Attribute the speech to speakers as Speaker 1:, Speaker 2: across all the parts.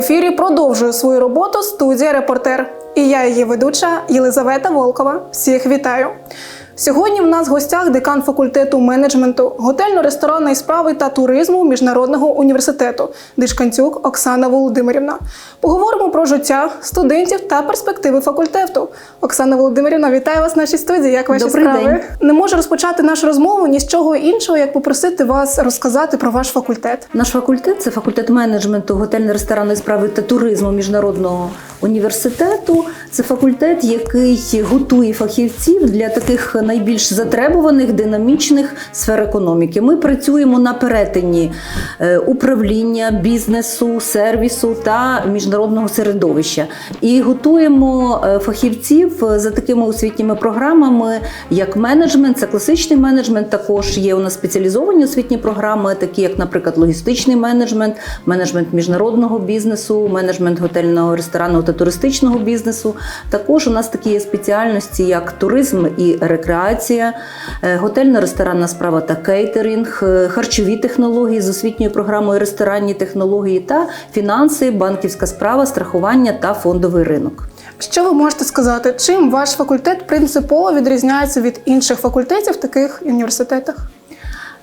Speaker 1: ефірі продовжує свою роботу студія Репортер. І я її ведуча Єлизавета Волкова. Всіх вітаю. Сьогодні в нас в гостях декан факультету менеджменту, готельно-ресторанної справи та туризму Міжнародного університету Дишканцюк Оксана Володимирівна. Поговоримо про життя студентів та перспективи факультету. Оксана Володимирівна, вітаю вас в нашій студії. Як ваші
Speaker 2: Добрий
Speaker 1: справи?
Speaker 2: день.
Speaker 1: Не можу розпочати нашу розмову ні з чого іншого, як попросити вас розказати про ваш факультет.
Speaker 2: Наш факультет це факультет менеджменту готельно-ресторанної справи та туризму міжнародного університету. Це факультет, який готує фахівців для таких найбільш затребуваних динамічних сфер економіки. Ми працюємо на перетині е, управління, бізнесу, сервісу та міжнародного середовища. І готуємо е, фахівців за такими освітніми програмами, як менеджмент, це класичний менеджмент. Також є у нас спеціалізовані освітні програми, такі як, наприклад, логістичний менеджмент, менеджмент міжнародного бізнесу, менеджмент готельного ресторанного та туристичного бізнесу. Також у нас такі є спеціальності, як туризм і рекреація, е, готельно-ресторанна справа та кейтеринг, е, харчові технології з освітньою програмою ресторанні технології та фінанси, банківська справа, страхування та фондовий ринок.
Speaker 1: Що ви можете сказати, чим ваш факультет принципово відрізняється від інших факультетів в таких університетах?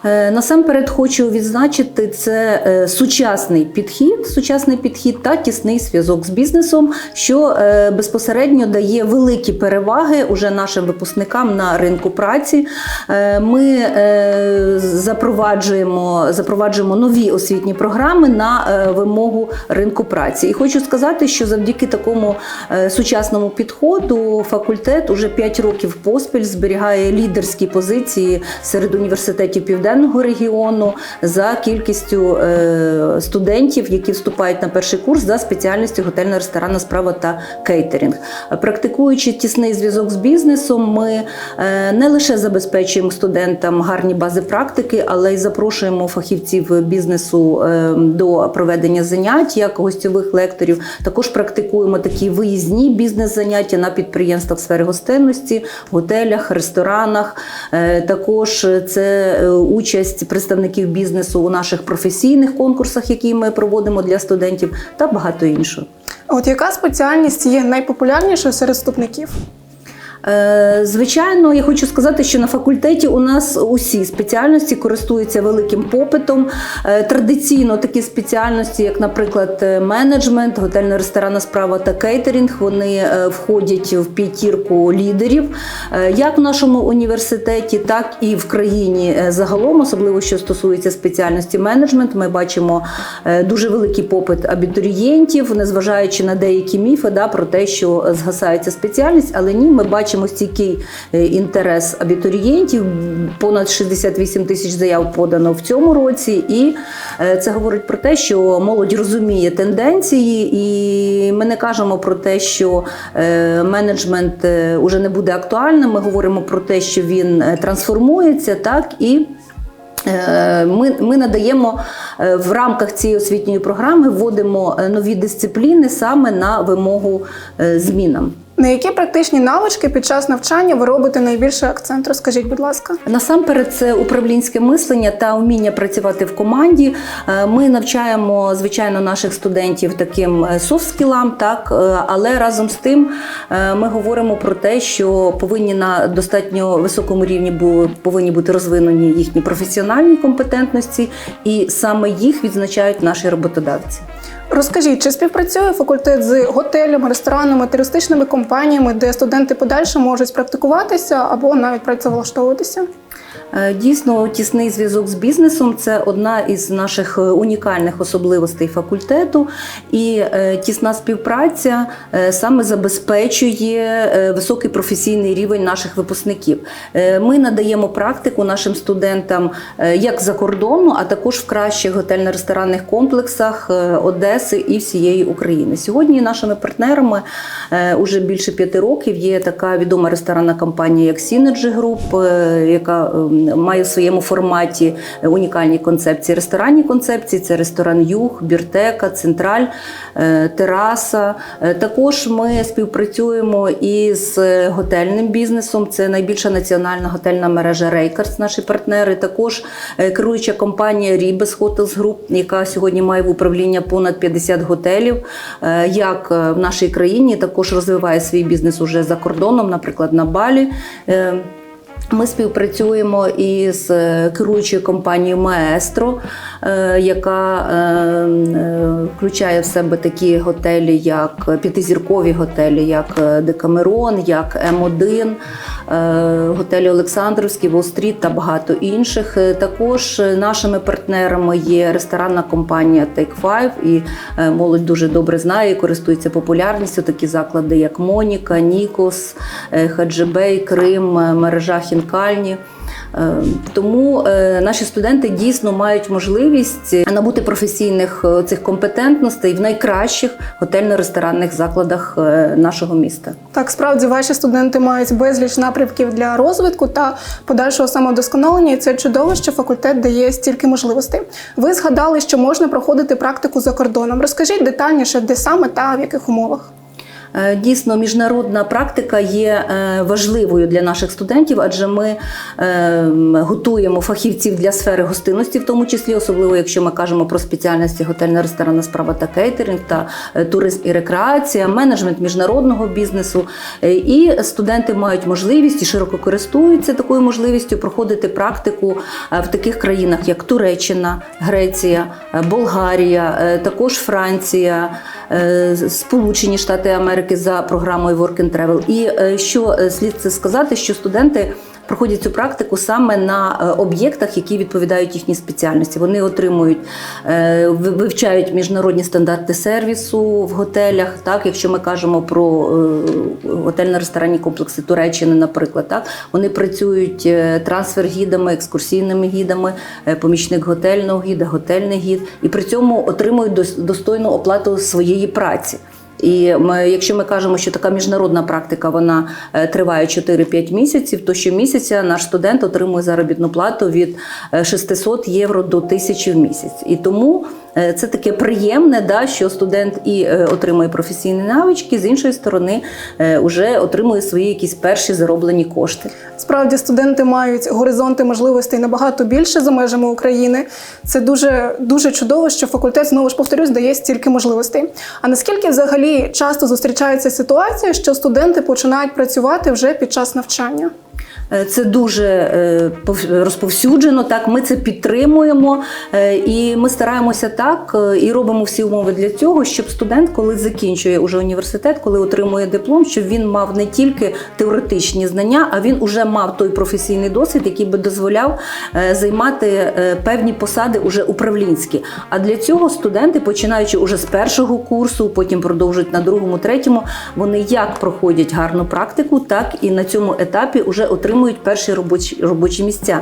Speaker 2: Е, Насамперед хочу відзначити це е, сучасний підхід, сучасний підхід та тісний зв'язок з бізнесом, що е, безпосередньо дає великі переваги уже нашим випускникам на ринку праці. Ми запроваджуємо, запроваджуємо нові освітні програми на вимогу ринку праці. І хочу сказати, що завдяки такому сучасному підходу факультет уже 5 років поспіль зберігає лідерські позиції серед університетів південного регіону за кількістю е, студентів, які вступають на перший курс за спеціальністю готельна ресторанна справа та кейтерінг. Практикуючи тісний зв'язок з бізнесом, ми е, не лише забезпечуємо студентам гарні бази практики, але й запрошуємо фахівців бізнесу е, до проведення занять як гостьових лекторів. Також практикуємо такі виїзні бізнес-заняття на підприємствах сфери гостинності, готелях, ресторанах. Також це участь представників бізнесу у наших професійних конкурсах, які ми проводимо для студентів, та багато іншого.
Speaker 1: От яка спеціальність є найпопулярнішою серед вступників?
Speaker 2: Е, Звичайно, я хочу сказати, що на факультеті у нас усі спеціальності користуються великим попитом. Е, Традиційно такі спеціальності, як, наприклад, е, менеджмент, готельно-ресторанна справа та кейтерінг, вони входять в п'ятірку лідерів, як в нашому університеті, так і в країні загалом, особливо що стосується спеціальності менеджмент. Ми бачимо дуже великий попит абітурієнтів, незважаючи на деякі міфи да, про те, що згасає ця спеціальність, але ні, ми бачимо стійкий е, інтерес абітурієнтів. Понад 68 тисяч заяв подано в цьому році, і е, це говорить про те, що молодь розуміє тенденції, і ми не кажемо про те, що е, менеджмент уже не буде актуальним. Ми говоримо про те, що він трансформується, так і. Ми, ми надаємо в рамках цієї освітньої програми, вводимо нові дисципліни саме на вимогу змінам.
Speaker 1: На які практичні навички під час навчання ви робите найбільший акцент? Розкажіть, будь ласка.
Speaker 2: Насамперед, це управлінське мислення та вміння працювати в команді. Е, Ми навчаємо звичайно наших студентів таким софт-скілам, так е, але разом з тим е, ми говоримо про те, що повинні на достатньо високому рівні повинні бути розвинені їхні професіональні компетентності, і саме їх відзначають наші роботодавці.
Speaker 1: Розкажіть, чи співпрацює факультет з готелями, ресторанами, туристичними компаніями, де студенти подальше можуть практикуватися або навіть працевлаштовуватися?
Speaker 2: Е, Дійсно, тісний зв'язок з бізнесом це одна із наших е, унікальних особливостей факультету, і е, тісна співпраця саме забезпечує високий професійний рівень наших випускників. Ми надаємо практику нашим студентам як за кордону, а також в кращих готельно-ресторанних комплексах Одеси і всієї України. Сьогодні нашими партнерами уже більше п'яти років є така відома ресторанна компанія, як Synergy Group, яка має в своєму форматі унікальні концепції. Ресторанні концепції це ресторан Юг, Біртека, Централь, е, Тераса. Е, Також ми співпрацюємо із готельним бізнесом. Це найбільша національна готельна мережа Рейкарс, наші партнери. Також е, керуюча компанія Ribes Hotels Group, яка сьогодні має в управління понад 50 готелів, як в нашій країні, також розвиває свій бізнес уже за кордоном, наприклад, на Балі. Ми співпрацюємо із е, керуючою компанією Маестро, е, яка е, включає в себе такі готелі, як п'ятизіркові готелі, як Декамерон, як М1, е, готелі Олександрівський, Вол-стріт та багато інших. Також нашими партнерами є ресторанна компанія Take Five, і молодь дуже добре знає і користується популярністю. Такі заклади, як Моніка, Нікос, Хаджибей, Крим, мережа Хінкальні. Е, Тому е, наші студенти дійсно мають можливість набути професійних е, цих компетентностей в найкращих готельно-ресторанних закладах е, нашого міста.
Speaker 1: Так, справді ваші студенти мають безліч напрямків для розвитку та подальшого самодосконалення, і це чудово, що факультет дає стільки можливостей. Ви згадали, що можна проходити практику за кордоном. Розкажіть детальніше, де саме та в яких умовах.
Speaker 2: Е, Дійсно, міжнародна практика є е, важливою для наших студентів, адже ми е, готуємо фахівців для сфери гостинності, в тому числі, особливо якщо ми кажемо про спеціальності готельна ресторанна справа та кейтеринг, та туризм і рекреація, менеджмент міжнародного бізнесу. І студенти мають можливість і широко користуються такою можливістю проходити практику в таких країнах, як Туреччина, Греція, Болгарія, також Франція, Сполучені Штати Америки за програмою Work and Travel. І е, що е, слід це сказати, що студенти. Проходять цю практику саме на е, об'єктах, які відповідають їхній спеціальності. Вони отримують, е, вивчають міжнародні стандарти сервісу в готелях. Так, якщо ми кажемо про е, готельно-ресторанні комплекси Туреччини, наприклад, так вони працюють трансфер-гідами, екскурсійними гідами, помічник готельного гіда, готельний гід, і при цьому отримують дос- достойну оплату своєї праці. І ми, якщо ми кажемо, що така міжнародна практика вона е, триває 4-5 місяців, то щомісяця наш студент отримує заробітну плату від е, 600 євро до 1000 в місяць. І тому е, це таке приємне, да, що студент і е, отримує професійні навички, з іншої сторони, е, вже отримує свої якісь перші зароблені кошти.
Speaker 1: Справді студенти мають горизонти можливостей набагато більше за межами України. Це дуже дуже чудово, що факультет знову ж повторюсь дає стільки можливостей. А наскільки взагалі часто зустрічається ситуація, що студенти починають працювати вже під час навчання?
Speaker 2: Е, Це дуже е, розповсюджено. Так, ми це підтримуємо, е, і ми стараємося так і робимо всі умови для цього, щоб студент, коли закінчує уже університет, коли отримує диплом, щоб він мав не тільки теоретичні знання, а він уже мав той професійний досвід, який би дозволяв займати певні посади уже управлінські. А для цього студенти, починаючи уже з першого курсу, потім продовжують на другому, третьому, вони як проходять гарну практику, так і на цьому етапі вже отримують перші робочі, робочі місця.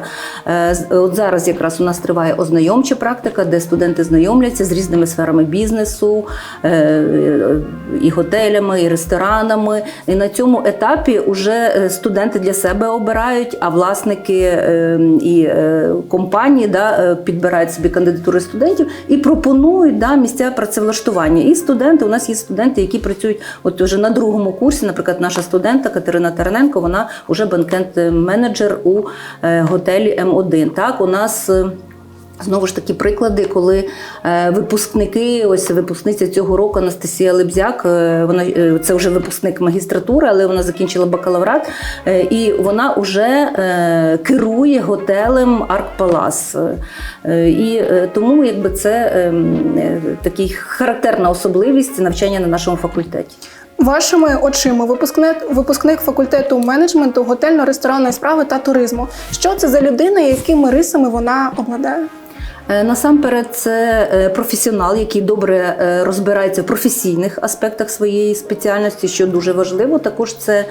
Speaker 2: Е, От зараз якраз у нас триває ознайомча практика, де студенти знайомляться з різними сферами бізнесу, е, е, і готелями, і ресторанами. І на цьому етапі вже студенти для себе обирають, а власники е, і е, компанії да, е, підбирають собі кандидатури студентів і пропонують да, місця працевлаштування. І студенти, у нас є студенти, які працюють от уже на другому курсі. Наприклад, наша студентка Катерина Тараненко, вона вже банкет-менеджер у е, готелі М1. Так, у нас. е, Знову ж таки, приклади, коли е, випускники, ось випускниця цього року Анастасія Лебзяк, вона це вже випускник магістратури, але вона закінчила бакалаврат, і вона вже керує готелем Арк Палас. І тому якби це е, е, такий характерна особливість навчання на нашому факультеті.
Speaker 1: Вашими очима, випускник, випускник факультету менеджменту, готельно-ресторанної справи та туризму. Що це за людина, якими рисами вона обладає?
Speaker 2: Е, Насамперед, це е, професіонал, який добре е, розбирається в професійних аспектах своєї спеціальності, що дуже важливо. Також це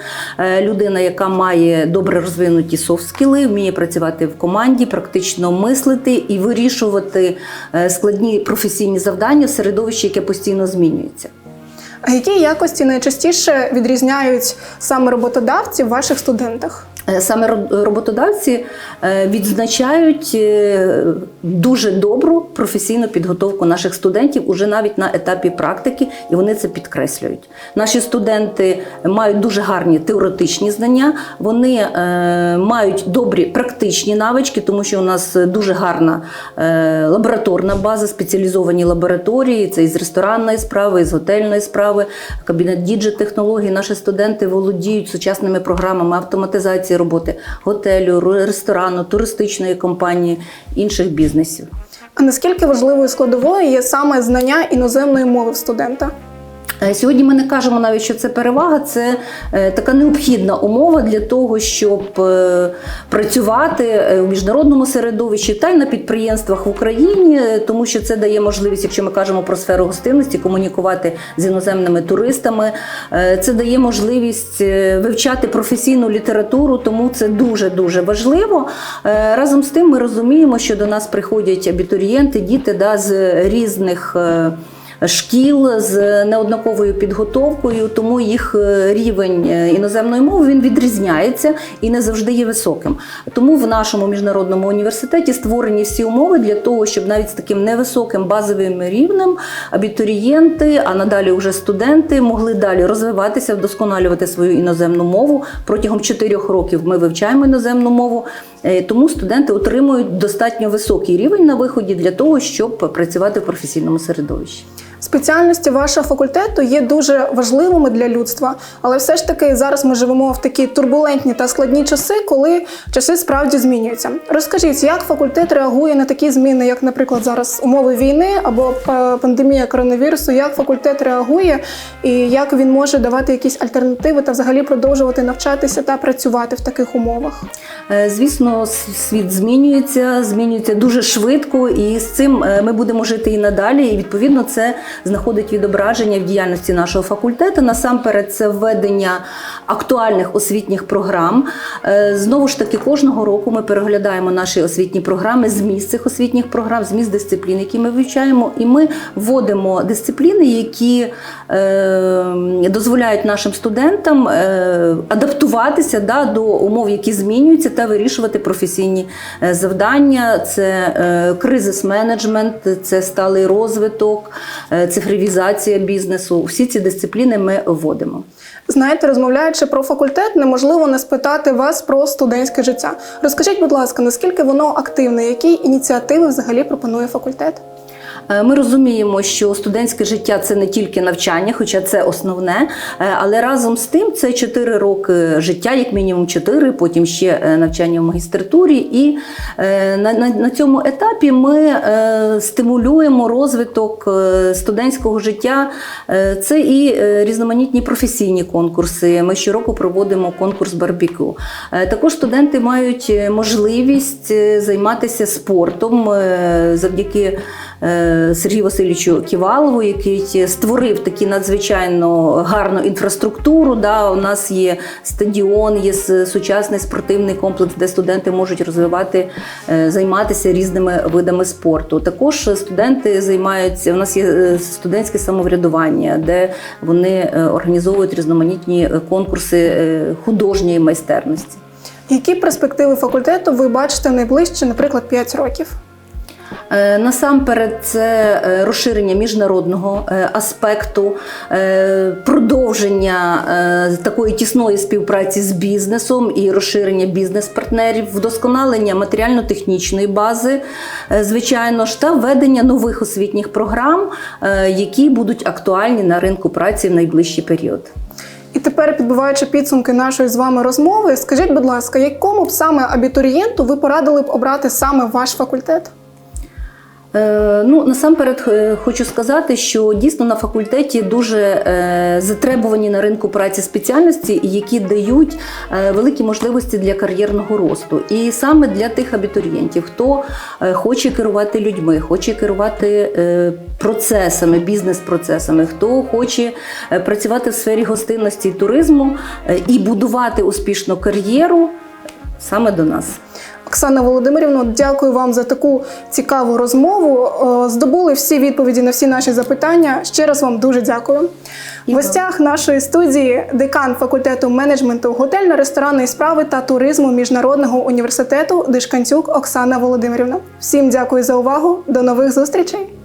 Speaker 2: людина, яка має добре розвинуті софт-скіли, вміє працювати в команді, практично мислити і вирішувати складні професійні завдання в середовищі, яке постійно змінюється.
Speaker 1: А які якості найчастіше відрізняють саме роботодавці в ваших студентах?
Speaker 2: Е, Саме роботодавці е, відзначають е, дуже добру професійну підготовку наших студентів уже навіть на етапі практики, і вони це підкреслюють. Наші студенти мають дуже гарні теоретичні знання, вони мають добрі практичні навички, тому що у нас дуже гарна лабораторна база, спеціалізовані лабораторії. Це із ресторанної справи, із готельної справи, кабінет діджит технологій. Наші студенти володіють сучасними програмами автоматизації роботи готелю, ре- ресторану, туристичної компанії, інших бізнесів.
Speaker 1: А наскільки важливою складовою є саме знання іноземної мови в студента?
Speaker 2: Е, Сьогодні ми не кажемо навіть, що це перевага, це е, така необхідна умова для того, щоб е, працювати в міжнародному середовищі та й на підприємствах в Україні, тому що це дає можливість, якщо ми кажемо про сферу гостинності, комунікувати з іноземними туристами. Це дає можливість вивчати професійну літературу, тому це дуже дуже важливо. Разом з тим, ми розуміємо, що до нас приходять абітурієнти, діти да, з різних. Шкіл з неоднаковою підготовкою, тому їх е, рівень е, іноземної мови він відрізняється і не завжди є високим. Тому в нашому міжнародному університеті створені всі умови для того, щоб навіть з таким невисоким базовим рівнем абітурієнти, а надалі вже студенти могли далі розвиватися, вдосконалювати свою іноземну мову. Протягом 4 років ми вивчаємо іноземну мову. Е, Тому студенти отримують достатньо високий рівень на виході для того, щоб працювати в професійному середовищі.
Speaker 1: Спеціальності вашого факультету є дуже важливими для людства, але все ж таки зараз ми живемо в такі турбулентні та складні часи, коли часи справді змінюються. Розкажіть, як факультет реагує на такі зміни, як, наприклад, зараз умови війни або е, пандемія коронавірусу? Як факультет реагує і як він може давати якісь альтернативи та взагалі продовжувати навчатися та працювати в таких умовах?
Speaker 2: Е, Звісно, світ змінюється, змінюється дуже швидко, і з цим е, ми будемо жити і надалі. І відповідно це знаходить відображення в діяльності нашого факультету. Насамперед, це введення актуальних освітніх програм. Е, Знову ж таки, кожного року ми переглядаємо наші освітні програми, зміст цих освітніх програм, зміст дисциплін, які ми вивчаємо, і ми вводимо дисципліни, які е, дозволяють нашим студентам е, адаптуватися да, до умов, які змінюються, та вирішувати професійні завдання. Це е, кризис-менеджмент, це сталий розвиток, цифровізація бізнесу. Всі ці дисципліни ми вводимо.
Speaker 1: Знаєте, розмовляючи про факультет, неможливо не спитати вас про студентське життя. Розкажіть, будь ласка, наскільки воно активне, які ініціативи взагалі пропонує факультет?
Speaker 2: Е, Ми розуміємо, що студентське життя це не тільки навчання, хоча це основне, е, але разом з тим це 4 роки життя, як мінімум 4, потім ще е, навчання в магістратурі. І на, на, на цьому етапі ми стимулюємо розвиток студентського життя. Це і різноманітні професійні конкурси. Ми щороку проводимо конкурс барбекю. Е, Також студенти мають можливість займатися спортом завдяки. Сергію Васильовичу Ківалову, який створив таку надзвичайно гарну інфраструктуру. Да, у нас є стадіон, є сучасний спортивний комплекс, де студенти можуть розвивати, е, займатися різними видами спорту. Також студенти займаються. У нас є е, студентське самоврядування, де вони е, організовують різноманітні конкурси художньої майстерності.
Speaker 1: Які перспективи факультету ви бачите найближче, наприклад, 5 років?
Speaker 2: Е, Насамперед, це е, розширення міжнародного е, аспекту, продовження такої тісної співпраці з бізнесом і розширення бізнес-партнерів, вдосконалення матеріально-технічної бази, звичайно ж, та введення нових освітніх програм, які будуть актуальні на ринку праці в найближчий період.
Speaker 1: І тепер, підбиваючи підсумки нашої з вами розмови, скажіть, будь ласка, якому б саме абітурієнту ви порадили б обрати саме ваш факультет?
Speaker 2: Е, Ну, насамперед е, хочу сказати, що дійсно на факультеті дуже е, затребувані на ринку праці спеціальності, які дають великі можливості для кар'єрного росту. І саме для тих абітурієнтів, хто хоче керувати людьми, хоче керувати процесами, бізнес-процесами, хто хоче працювати в сфері гостинності і туризму і будувати успішну кар'єру, саме до нас.
Speaker 1: Оксана Володимирівна, дякую вам за таку цікаву розмову. Е, Здобули всі відповіді на всі наші запитання. Ще раз вам дуже дякую. В гостях нашої студії декан факультету менеджменту готельно-ресторанної справи та туризму Міжнародного університету Дишканцюк Оксана Володимирівна. Всім дякую за увагу. До нових зустрічей!